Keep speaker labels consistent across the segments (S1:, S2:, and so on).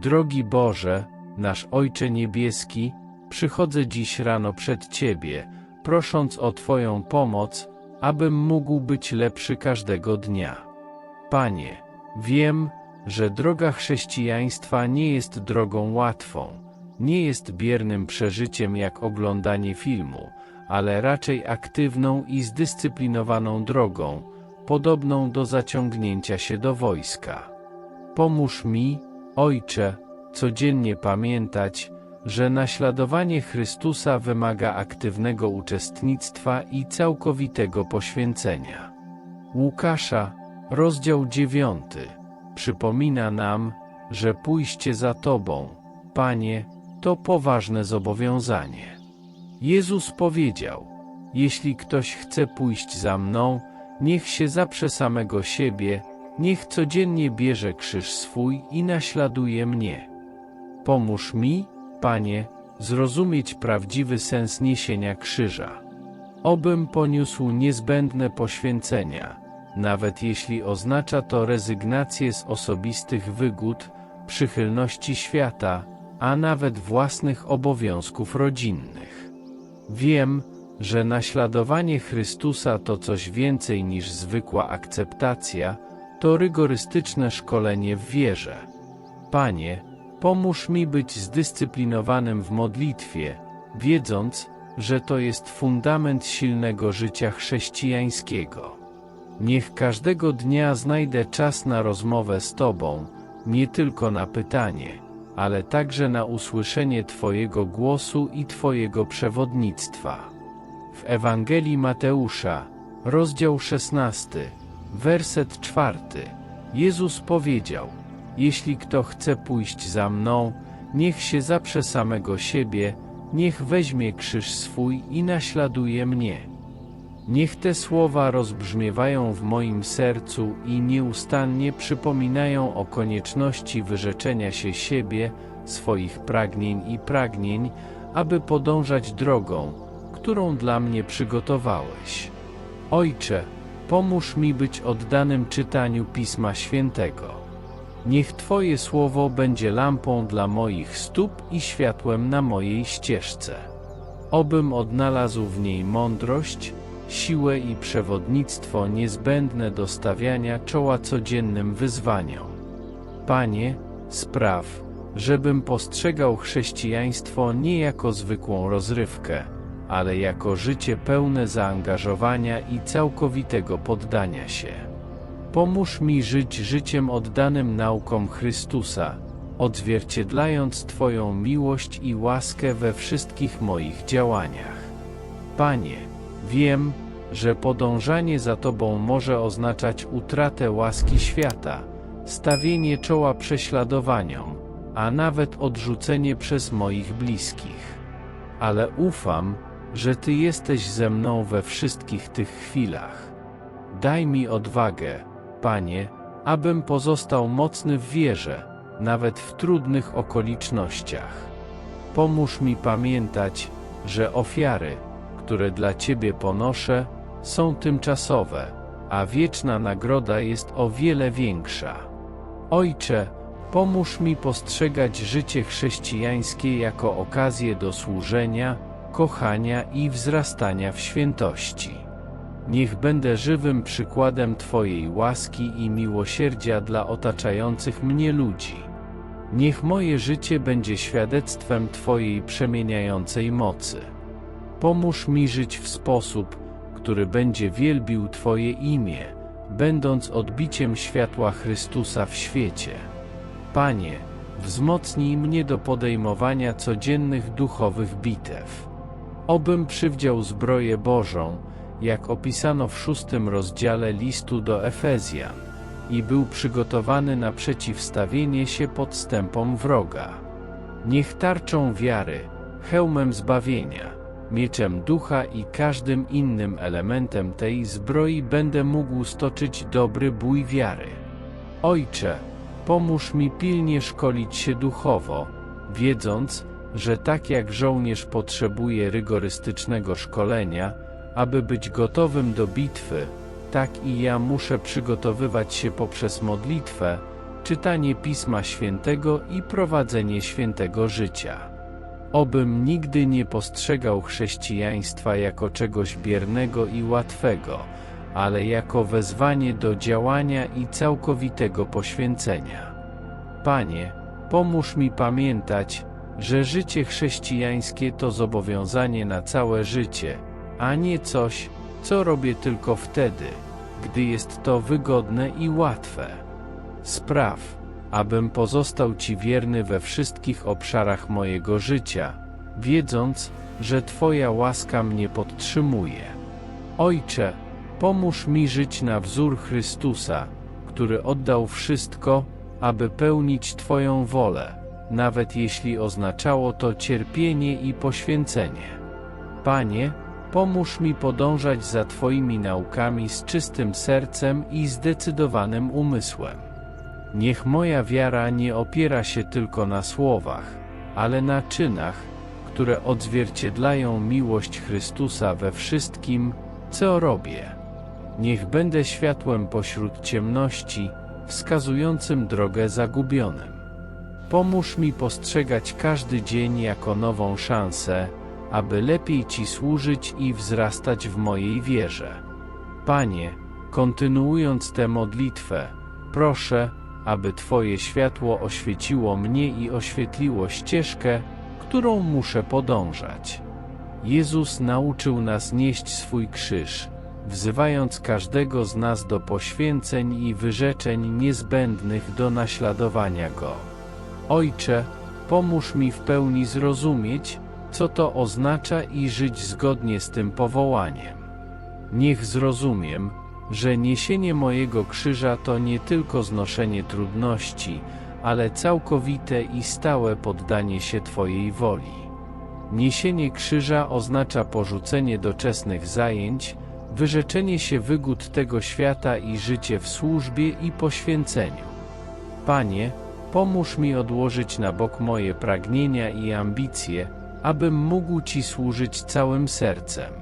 S1: Drogi Boże, nasz Ojcze Niebieski, przychodzę dziś rano przed Ciebie, prosząc o Twoją pomoc, abym mógł być lepszy każdego dnia. Panie, wiem, że droga chrześcijaństwa nie jest drogą łatwą, nie jest biernym przeżyciem jak oglądanie filmu, ale raczej aktywną i zdyscyplinowaną drogą, podobną do zaciągnięcia się do wojska. Pomóż mi, Ojcze, codziennie pamiętać, że naśladowanie Chrystusa wymaga aktywnego uczestnictwa i całkowitego poświęcenia. Łukasza, rozdział 9, przypomina nam, że pójście za Tobą, Panie, to poważne zobowiązanie. Jezus powiedział: Jeśli ktoś chce pójść za mną, niech się zaprze samego siebie, niech codziennie bierze krzyż swój i naśladuje mnie. Pomóż mi, Panie, zrozumieć prawdziwy sens niesienia krzyża. Obym poniósł niezbędne poświęcenia, nawet jeśli oznacza to rezygnację z osobistych wygód, przychylności świata, a nawet własnych obowiązków rodzinnych. Wiem, że naśladowanie Chrystusa to coś więcej niż zwykła akceptacja, to rygorystyczne szkolenie w wierze. Panie, pomóż mi być zdyscyplinowanym w modlitwie, wiedząc, że to jest fundament silnego życia chrześcijańskiego. Niech każdego dnia znajdę czas na rozmowę z Tobą, nie tylko na pytanie, ale także na usłyszenie Twojego głosu i Twojego przewodnictwa. W Ewangelii Mateusza, rozdział 16, werset 4, Jezus powiedział: Jeśli kto chce pójść za mną, niech się zaprze samego siebie, niech weźmie krzyż swój i naśladuje mnie. Niech te słowa rozbrzmiewają w moim sercu i nieustannie przypominają o konieczności wyrzeczenia się siebie, swoich pragnień i pragnień, aby podążać drogą, którą dla mnie przygotowałeś. Ojcze, pomóż mi być oddanym czytaniu Pisma Świętego. Niech Twoje słowo będzie lampą dla moich stóp i światłem na mojej ścieżce. Obym odnalazł w niej mądrość, siłę i przewodnictwo niezbędne do stawiania czoła codziennym wyzwaniom. Panie, spraw, żebym postrzegał chrześcijaństwo nie jako zwykłą rozrywkę, ale jako życie pełne zaangażowania i całkowitego poddania się. Pomóż mi żyć życiem oddanym naukom Chrystusa, odzwierciedlając Twoją miłość i łaskę we wszystkich moich działaniach. Panie, wiem, że podążanie za Tobą może oznaczać utratę łaski świata, stawienie czoła prześladowaniom, a nawet odrzucenie przez moich bliskich. Ale ufam, że Ty jesteś ze mną we wszystkich tych chwilach. Daj mi odwagę, Panie, abym pozostał mocny w wierze, nawet w trudnych okolicznościach. Pomóż mi pamiętać, że ofiary, które dla Ciebie ponoszę, są tymczasowe, a wieczna nagroda jest o wiele większa. Ojcze, pomóż mi postrzegać życie chrześcijańskie jako okazję do służenia, kochania i wzrastania w świętości. Niech będę żywym przykładem Twojej łaski i miłosierdzia dla otaczających mnie ludzi. Niech moje życie będzie świadectwem Twojej przemieniającej mocy. Pomóż mi żyć w sposób, który będzie wielbił Twoje imię, będąc odbiciem światła Chrystusa w świecie. Panie, wzmocnij mnie do podejmowania codziennych duchowych bitew. Obym przywdział zbroję Bożą, jak opisano w szóstym rozdziale listu do Efezjan, i był przygotowany na przeciwstawienie się podstępom wroga. Niech tarczą wiary, hełmem zbawienia, mieczem ducha i każdym innym elementem tej zbroi będę mógł stoczyć dobry bój wiary. Ojcze, pomóż mi pilnie szkolić się duchowo, wiedząc, że tak jak żołnierz potrzebuje rygorystycznego szkolenia, aby być gotowym do bitwy, tak i ja muszę przygotowywać się poprzez modlitwę, czytanie Pisma Świętego i prowadzenie świętego życia. Obym nigdy nie postrzegał chrześcijaństwa jako czegoś biernego i łatwego, ale jako wezwanie do działania i całkowitego poświęcenia. Panie, pomóż mi pamiętać, że życie chrześcijańskie to zobowiązanie na całe życie, a nie coś, co robię tylko wtedy, gdy jest to wygodne i łatwe. Spraw, abym pozostał Ci wierny we wszystkich obszarach mojego życia, wiedząc, że Twoja łaska mnie podtrzymuje. Ojcze, pomóż mi żyć na wzór Chrystusa, który oddał wszystko, aby pełnić Twoją wolę, nawet jeśli oznaczało to cierpienie i poświęcenie. Panie, pomóż mi podążać za Twoimi naukami z czystym sercem i zdecydowanym umysłem. Niech moja wiara nie opiera się tylko na słowach, ale na czynach, które odzwierciedlają miłość Chrystusa we wszystkim, co robię. Niech będę światłem pośród ciemności, wskazującym drogę zagubionym. Pomóż mi postrzegać każdy dzień jako nową szansę, aby lepiej Ci służyć i wzrastać w mojej wierze. Panie, kontynuując tę modlitwę, proszę, aby Twoje światło oświeciło mnie i oświetliło ścieżkę, którą muszę podążać. Jezus nauczył nas nieść swój krzyż, wzywając każdego z nas do poświęceń i wyrzeczeń niezbędnych do naśladowania Go. Ojcze, pomóż mi w pełni zrozumieć, co to oznacza i żyć zgodnie z tym powołaniem. Niech zrozumiem, że niesienie mojego krzyża to nie tylko znoszenie trudności, ale całkowite i stałe poddanie się Twojej woli. Niesienie krzyża oznacza porzucenie doczesnych zajęć, wyrzeczenie się wygód tego świata i życie w służbie i poświęceniu. Panie, pomóż mi odłożyć na bok moje pragnienia i ambicje, abym mógł Ci służyć całym sercem.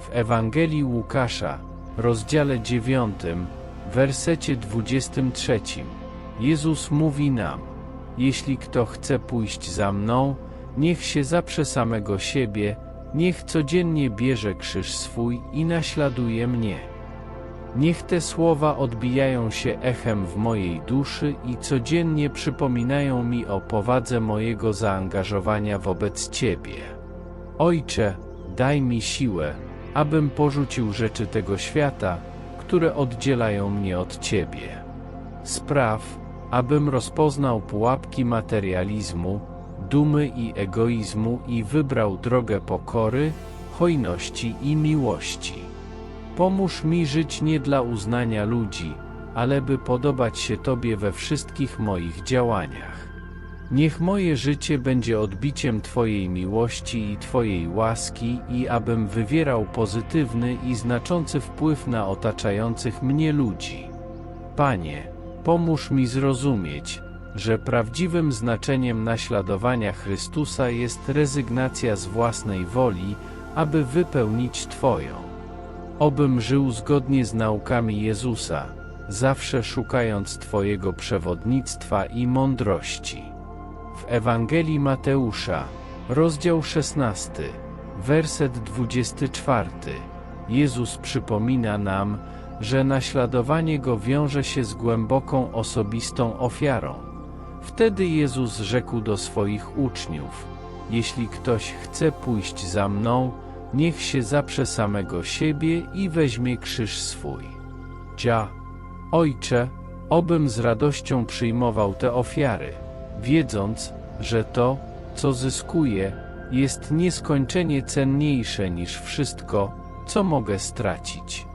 S1: W Ewangelii Łukasza, rozdziale 9, wersecie 23, Jezus mówi nam: Jeśli kto chce pójść za mną, niech się zaprze samego siebie, niech codziennie bierze krzyż swój i naśladuje mnie. Niech te słowa odbijają się echem w mojej duszy i codziennie przypominają mi o powadze mojego zaangażowania wobec Ciebie. Ojcze, daj mi siłę, abym porzucił rzeczy tego świata, które oddzielają mnie od Ciebie. Spraw, abym rozpoznał pułapki materializmu, dumy i egoizmu i wybrał drogę pokory, hojności i miłości. Pomóż mi żyć nie dla uznania ludzi, ale by podobać się Tobie we wszystkich moich działaniach. Niech moje życie będzie odbiciem Twojej miłości i Twojej łaski i abym wywierał pozytywny i znaczący wpływ na otaczających mnie ludzi. Panie, pomóż mi zrozumieć, że prawdziwym znaczeniem naśladowania Chrystusa jest rezygnacja z własnej woli, aby wypełnić Twoją. Obym żył zgodnie z naukami Jezusa, zawsze szukając Twojego przewodnictwa i mądrości. W Ewangelii Mateusza, rozdział 16, werset 24, Jezus przypomina nam, że naśladowanie Go wiąże się z głęboką osobistą ofiarą. Wtedy Jezus rzekł do swoich uczniów: Jeśli ktoś chce pójść za mną, niech się zaprze samego siebie i weźmie krzyż swój. Dzia, Ojcze, obym z radością przyjmował te ofiary, wiedząc, że to, co zyskuję, jest nieskończenie cenniejsze niż wszystko, co mogę stracić.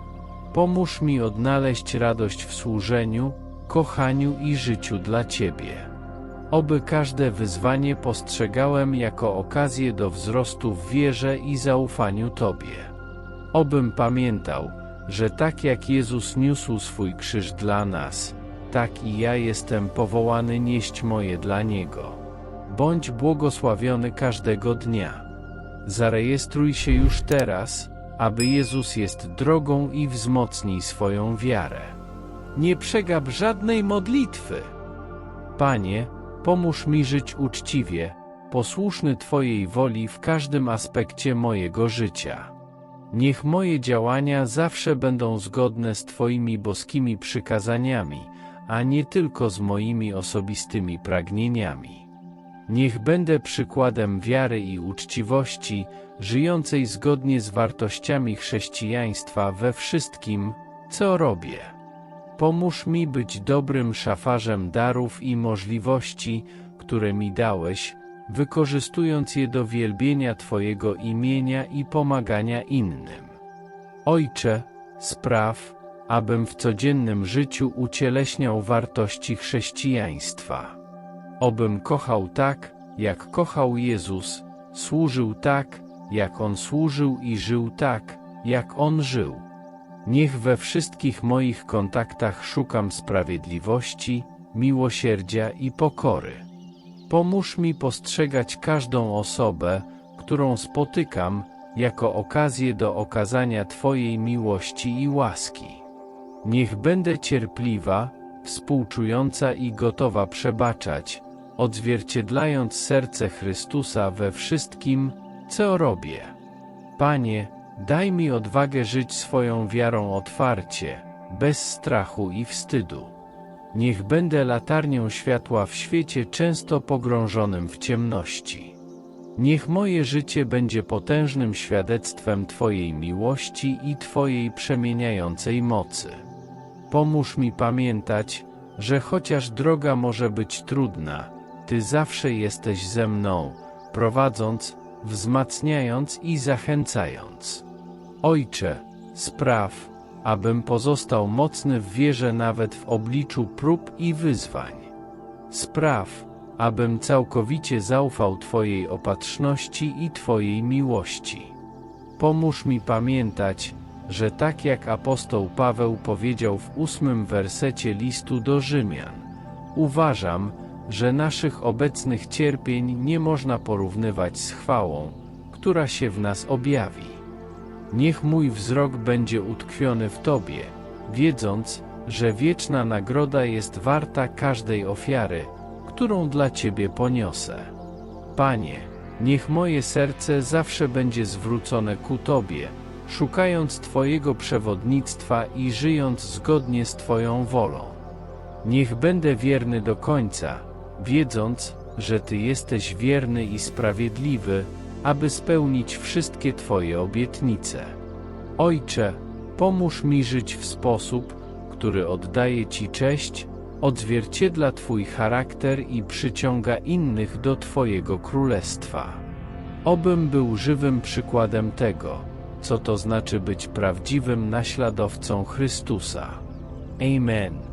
S1: Pomóż mi odnaleźć radość w służeniu, kochaniu i życiu dla Ciebie. Oby każde wyzwanie postrzegałem jako okazję do wzrostu w wierze i zaufaniu Tobie. Obym pamiętał, że tak jak Jezus niósł swój krzyż dla nas, tak i ja jestem powołany nieść moje dla Niego. Bądź błogosławiony każdego dnia. Zarejestruj się już teraz, aby Jezus jest drogą i wzmocnij swoją wiarę. Nie przegap żadnej modlitwy. Panie, pomóż mi żyć uczciwie, posłuszny Twojej woli w każdym aspekcie mojego życia. Niech moje działania zawsze będą zgodne z Twoimi boskimi przykazaniami, a nie tylko z moimi osobistymi pragnieniami. Niech będę przykładem wiary i uczciwości, żyjącej zgodnie z wartościami chrześcijaństwa we wszystkim, co robię. Pomóż mi być dobrym szafarzem darów i możliwości, które mi dałeś, wykorzystując je do wielbienia Twojego imienia i pomagania innym. Ojcze, spraw, abym w codziennym życiu ucieleśniał wartości chrześcijaństwa. Obym kochał tak, jak kochał Jezus, służył tak, jak On służył i żył tak, jak On żył. Niech we wszystkich moich kontaktach szukam sprawiedliwości, miłosierdzia i pokory. Pomóż mi postrzegać każdą osobę, którą spotykam, jako okazję do okazania Twojej miłości i łaski. Niech będę cierpliwa, współczująca i gotowa przebaczać, odzwierciedlając serce Chrystusa we wszystkim, co robię. Panie, daj mi odwagę żyć swoją wiarą otwarcie, bez strachu i wstydu. Niech będę latarnią światła w świecie często pogrążonym w ciemności. Niech moje życie będzie potężnym świadectwem Twojej miłości i Twojej przemieniającej mocy. Pomóż mi pamiętać, że chociaż droga może być trudna, Ty zawsze jesteś ze mną, prowadząc, wzmacniając i zachęcając. Ojcze, spraw, abym pozostał mocny w wierze nawet w obliczu prób i wyzwań. Spraw, abym całkowicie zaufał Twojej opatrzności i Twojej miłości. Pomóż mi pamiętać, że tak jak apostoł Paweł powiedział w ósmym wersecie listu do Rzymian, uważam, że naszych obecnych cierpień nie można porównywać z chwałą, która się w nas objawi. Niech mój wzrok będzie utkwiony w Tobie, wiedząc, że wieczna nagroda jest warta każdej ofiary, którą dla Ciebie poniosę. Panie, niech moje serce zawsze będzie zwrócone ku Tobie, szukając Twojego przewodnictwa i żyjąc zgodnie z Twoją wolą. Niech będę wierny do końca, wiedząc, że Ty jesteś wierny i sprawiedliwy, aby spełnić wszystkie Twoje obietnice. Ojcze, pomóż mi żyć w sposób, który oddaje Ci cześć, odzwierciedla Twój charakter i przyciąga innych do Twojego królestwa. Obym był żywym przykładem tego, co to znaczy być prawdziwym naśladowcą Chrystusa. Amen.